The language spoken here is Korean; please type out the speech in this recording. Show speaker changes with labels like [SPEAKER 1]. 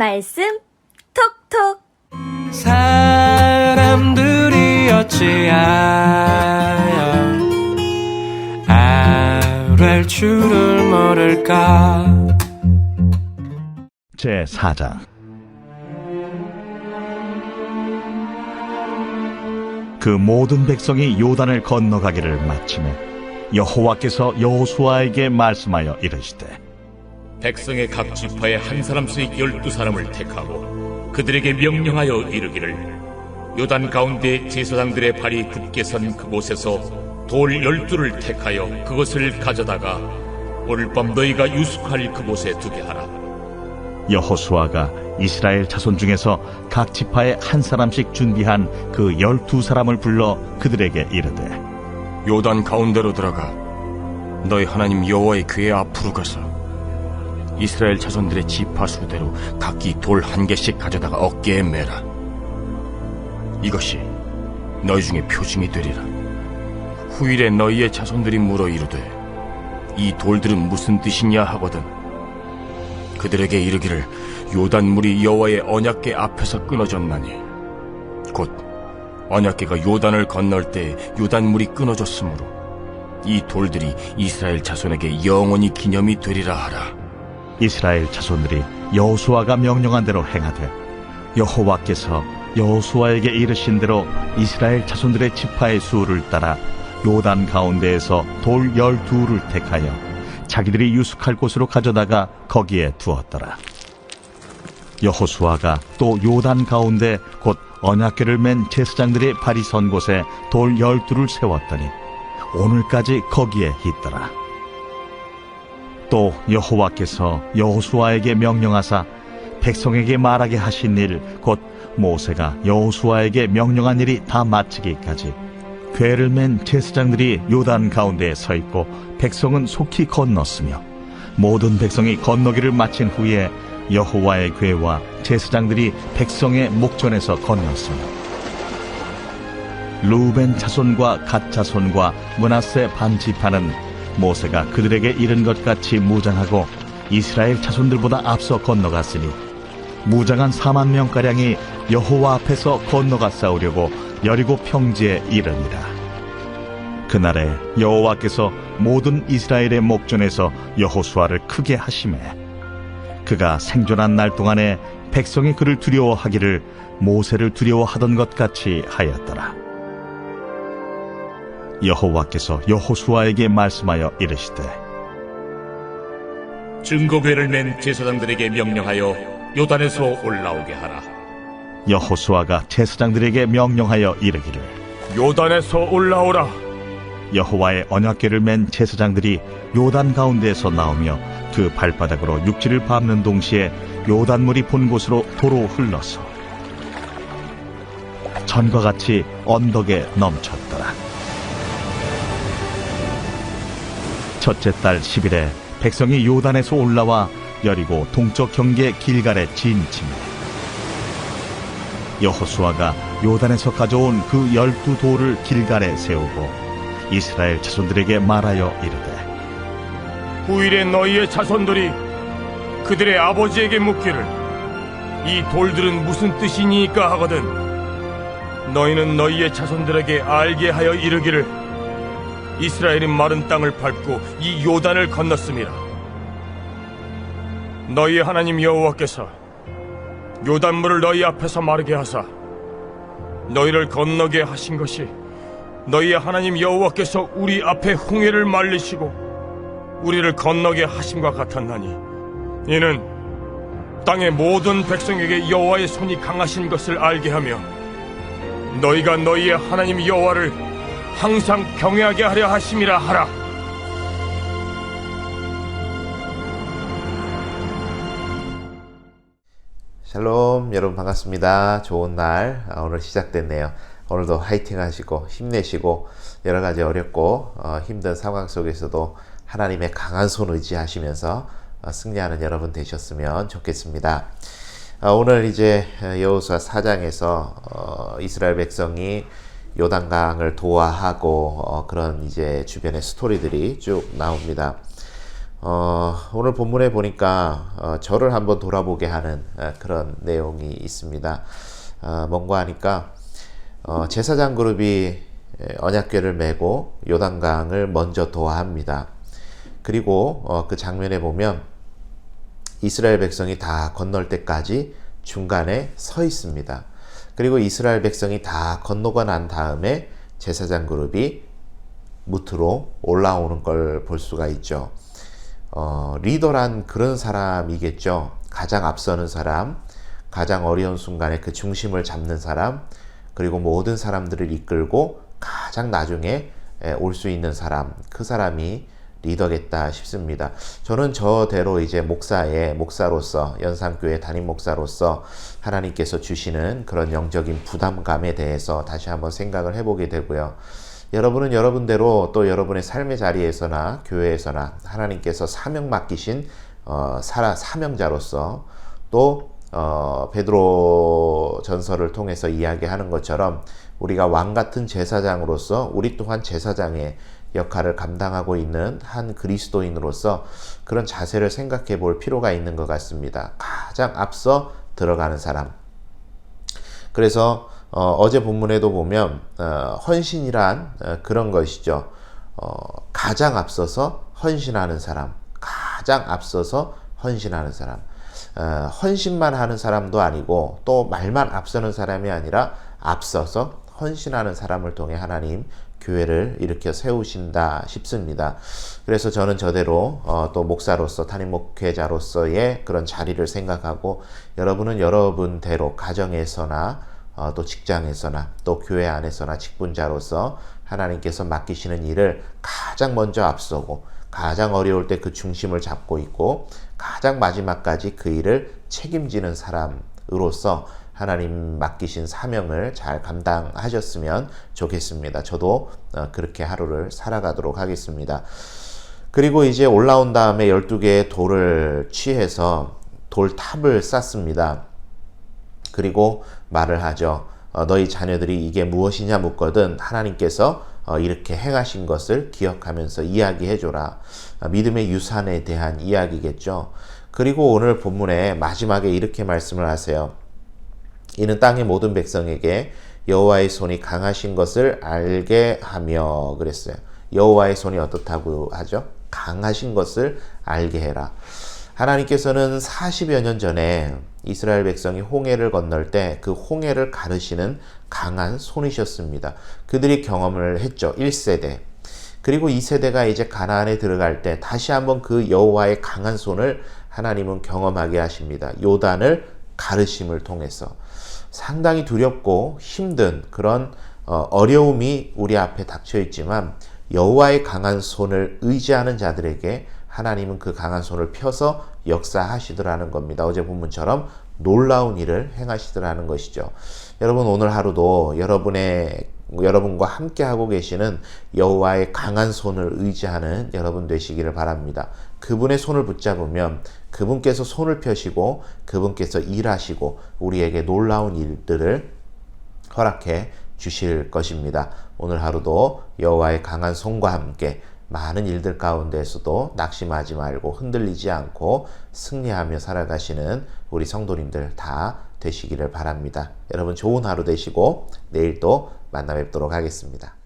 [SPEAKER 1] 말씀 톡톡.
[SPEAKER 2] 사람들이 어찌하여 아랠 줄을 모를까?
[SPEAKER 3] 제 4장. 그 모든 백성이 요단을 건너가기를 마침에 여호와께서 여호수아에게 말씀하여 이르시되
[SPEAKER 4] 백성의 각 지파에 한 사람씩 열두 사람을 택하고 그들에게 명령하여 이르기를 요단 가운데 제사장들의 발이 굳게 선 그곳에서 돌 열두를 택하여 그것을 가져다가 오늘 밤 너희가 유숙할 그곳에 두게 하라.
[SPEAKER 3] 여호수아가 이스라엘 자손 중에서 각 지파에 한 사람씩 준비한 그 열두 사람을 불러 그들에게 이르되
[SPEAKER 5] 요단 가운데로 들어가 너희 하나님 여호와의 궤 앞으로 가서 이스라엘 자손들의 지파 수대로 각기 돌 한 개씩 가져다가 어깨에 매라. 이것이 너희 중에 표징이 되리라. 후일에 너희의 자손들이 물어 이르되 이 돌들은 무슨 뜻이냐 하거든. 그들에게 이르기를 요단물이 여호와의 언약궤 앞에서 끊어졌나니 곧 언약궤가 요단을 건널 때 요단물이 끊어졌으므로 이 돌들이 이스라엘 자손에게 영원히 기념이 되리라 하라.
[SPEAKER 3] 이스라엘 자손들이 여호수아가 명령한 대로 행하되 여호와께서 여호수아에게 이르신 대로 이스라엘 자손들의 지파의 수를 따라 요단 가운데에서 돌 열두를 택하여 자기들이 유숙할 곳으로 가져다가 거기에 두었더라. 여호수아가 또 요단 가운데 곧 언약궤를 맨 제사장들의 발이 선 곳에 돌 열두를 세웠더니 오늘까지 거기에 있더라. 또 여호와께서 여호수아에게 명령하사 백성에게 말하게 하신 일 곧 모세가 여호수아에게 명령한 일이 다 마치기까지 괴를 맨 제사장들이 요단 가운데에 서 있고 백성은 속히 건넜으며 모든 백성이 건너기를 마친 후에 여호와의 괴와 제사장들이 백성의 목전에서 건넜으며 루벤 자손과 갓 자손과 문하세 반 지파는 모세가 그들에게 이른 것 같이 무장하고 이스라엘 자손들보다 앞서 건너갔으니 무장한 4만 명가량이 여호와 앞에서 건너가 싸우려고 여리고 평지에 이르니라. 그날에 여호와께서 모든 이스라엘의 목전에서 여호수아를 크게 하심에 그가 생존한 날 동안에 백성이 그를 두려워하기를 모세를 두려워하던 것 같이 하였더라. 여호와께서 여호수아에게 말씀하여 이르시되
[SPEAKER 4] 증거궤를 맨 제사장들에게 명령하여 요단에서 올라오게 하라.
[SPEAKER 3] 여호수아가 제사장들에게 명령하여 이르기를
[SPEAKER 5] 요단에서 올라오라.
[SPEAKER 3] 여호와의 언약궤를 맨 제사장들이 요단 가운데에서 나오며 그 발바닥으로 육지를 밟는 동시에 요단물이 본 곳으로 도로 흘러서 전과 같이 언덕에 넘쳤더라. 첫째 달 10일에 백성이 요단에서 올라와 여리고 동쪽 경계 길갈에 진침해 여호수아가 요단에서 가져온 그 열두 돌을 길갈에 세우고 이스라엘 자손들에게 말하여 이르되
[SPEAKER 5] 후일에 너희의 자손들이 그들의 아버지에게 묻기를 이 돌들은 무슨 뜻이니까 하거든 너희는 너희의 자손들에게 알게 하여 이르기를 이스라엘이 마른 땅을 밟고 이 요단을 건넜음이라 너희 하나님 여호와께서 요단물을 너희 앞에서 마르게 하사 너희를 건너게 하신 것이 너희의 하나님 여호와께서 우리 앞에 홍해를 말리시고 우리를 건너게 하심과 같았나니 이는 땅의 모든 백성에게 여호와의 손이 강하신 것을 알게 하며 너희가 너희의 하나님 여호와를 항상 경외하게 하려 하심이라 하라.
[SPEAKER 6] 샬롬 여러분 반갑습니다. 좋은 날 아, 오늘 시작됐네요. 오늘도 화이팅 하시고 힘내시고 여러 가지 어렵고 어, 힘든 상황 속에서도 하나님의 강한 손 의지하시면서 어, 승리하는 여러분 되셨으면 좋겠습니다. 아, 오늘 이제 여호수아 4장에서 어, 이스라엘 백성이 요단강을 도하하고 어, 그런 이제 주변의 스토리들이 쭉 나옵니다. 어, 오늘 본문에 보니까 어, 저를 한번 돌아보게 하는 어, 그런 내용이 있습니다. 어, 뭔가 하니까 어, 제사장 그룹이 에, 언약궤를 메고 요단강을 먼저 도하합니다. 그리고 어, 그 장면에 보면 이스라엘 백성이 다 건널 때까지 중간에 서 있습니다. 그리고 이스라엘 백성이 다 건너고 난 다음에 제사장 그룹이 무트로 올라오는 걸 볼 수가 있죠. 어, 리더란 그런 사람이겠죠. 가장 앞서는 사람, 가장 어려운 순간에 그 중심을 잡는 사람, 그리고 모든 사람들을 이끌고 가장 나중에 올 수 있는 사람, 그 사람이 리더겠다 싶습니다. 저는 저대로 이제 목사의 목사로서 연산교회 담임 목사로서 하나님께서 주시는 그런 영적인 부담감에 대해서 다시 한번 생각을 해보게 되고요. 여러분은 여러분대로 또 여러분의 삶의 자리에서나 교회에서나 하나님께서 사명 맡기신 어, 사라 사명자로서 또 어, 베드로 전설을 통해서 이야기하는 것처럼 우리가 왕 같은 제사장으로서 우리 또한 제사장의 역할을 감당하고 있는 한 그리스도인으로서 그런 자세를 생각해 볼 필요가 있는 것 같습니다. 가장 앞서 들어가는 사람. 그래서 어, 제 본문에도 보면 어, 헌신이란 어, 그런 것이죠. 어, 가장 앞서서 헌신하는 사람, 가장 앞서서 헌신하는 사람. 어, 헌신만 하는 사람도 아니고 또 말만 앞서는 사람이 아니라 앞서서 헌신하는 사람을 통해 하나님 교회를 일으켜 세우신다 싶습니다. 그래서 저는 저대로 어, 또 목사로서 담임 목회자로서의 그런 자리를 생각하고 여러분은 여러분대로 가정에서나 어, 또 직장에서나 또 교회 안에서나 직분자로서 하나님께서 맡기시는 일을 가장 먼저 앞서고 가장 어려울 때 그 중심을 잡고 있고 가장 마지막까지 그 일을 책임지는 사람으로서 하나님 맡기신 사명을 잘 감당하셨으면 좋겠습니다. 저도 어, 그렇게 하루를 살아가도록 하겠습니다. 그리고 이제 올라온 다음에 12개의 돌을 취해서 돌탑을 쌓습니다. 그리고 말을 하죠. 어, 너희 자녀들이 이게 무엇이냐 묻거든 하나님께서 어, 이렇게 행하신 것을 기억하면서 이야기해 줘라. 어, 믿음의 유산에 대한 이야기겠죠. 그리고 오늘 본문에 마지막에 이렇게 말씀을 하세요. 이는 땅의 모든 백성에게 여호와의 손이 강하신 것을 알게 하며 그랬어요. 여호와의 손이 어떻다고 하죠? 강하신 것을 알게 해라. 하나님께서는 40여 년 전에 이스라엘 백성이 홍해를 건널 때 그 홍해를 가르시는 강한 손이셨습니다. 그들이 경험을 했죠. 1세대. 그리고 2세대가 이제 가나안에 들어갈 때 다시 한번 그 여호와의 강한 손을 하나님은 경험하게 하십니다. 요단을 가르심을 통해서 상당히 두렵고 힘든 그런 어, 어려움이 우리 앞에 닥쳐 있지만 여호와의 강한 손을 의지하는 자들에게 하나님은 그 강한 손을 펴서 역사하시더라는 겁니다. 어제 본문처럼 놀라운 일을 행하시더라는 것이죠. 여러분 오늘 하루도 여러분의 여러분과 함께 하고 계시는 여호와의 강한 손을 의지하는 여러분 되시기를 바랍니다. 그분의 손을 붙잡으면 그분께서 손을 펴시고 그분께서 일하시고 우리에게 놀라운 일들을 허락해 주실 것입니다. 오늘 하루도 여호와의 강한 손과 함께 많은 일들 가운데서도 낙심하지 말고 흔들리지 않고 승리하며 살아가시는 우리 성도님들 다 되시기를 바랍니다. 여러분 좋은 하루 되시고 내일 또 만나 뵙도록 하겠습니다.